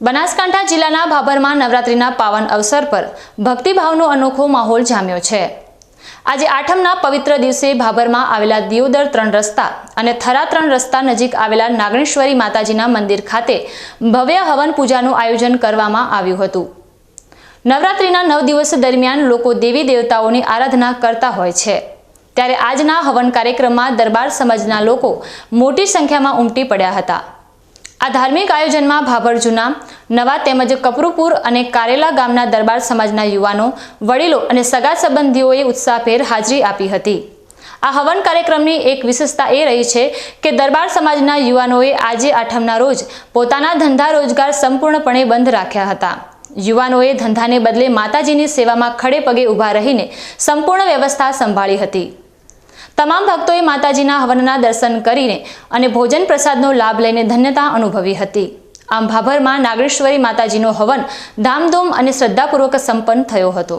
બનાસકાંઠા જિલ્લાના ભાભરમાં નવરાત્રિના પાવન અવસર પર ભક્તિભાવનો અનોખો માહોલ જામ્યો છે. આજે આઠમના પવિત્ર દિવસે ભાભરમાં આવેલા દિયોદર ત્રણ રસ્તા અને થરા ત્રણ રસ્તા નજીક આવેલા નાગણેશ્વરી માતાજીના મંદિર ખાતે ભવ્ય હવન પૂજાનું આયોજન કરવામાં આવ્યું હતું. નવરાત્રિના નવ દિવસ દરમિયાન લોકો દેવી દેવતાઓની આરાધના કરતા હોય છે. ત્યારે આજના હવન કાર્યક્રમમાં દરબાર સમાજના લોકો મોટી સંખ્યામાં ઉમટી પડ્યા હતા. આ ધાર્મિક આયોજનમાં ભાભર જૂના નવા તેમજ કપરુપુર અને કારેલા ગામના દરબાર સમાજના યુવાનો, વડીલો અને સગા સંબંધીઓએ ઉત્સાહભેર હાજરી આપી હતી. આ હવન કાર્યક્રમની એક વિશેષતા એ રહી છે કે દરબાર સમાજના યુવાનોએ આજે આઠમના રોજ પોતાના ધંધા રોજગાર સંપૂર્ણપણે બંધ રાખ્યા હતા. યુવાનોએ ધંધાને બદલે માતાજીની સેવામાં ખડે પગે ઊભા રહીને સંપૂર્ણ વ્યવસ્થા સંભાળી હતી. તમામ ભક્તોએ માતાજીના હવનના દર્શન કરીને અને ભોજન પ્રસાદનો લાભ લઈને ધન્યતા અનુભવી હતી. આમ ભાભરમાં નાગેશ્વરી માતાજીનો હવન ધામધૂમ અને શ્રદ્ધાપૂર્વક સંપન્ન થયો હતો.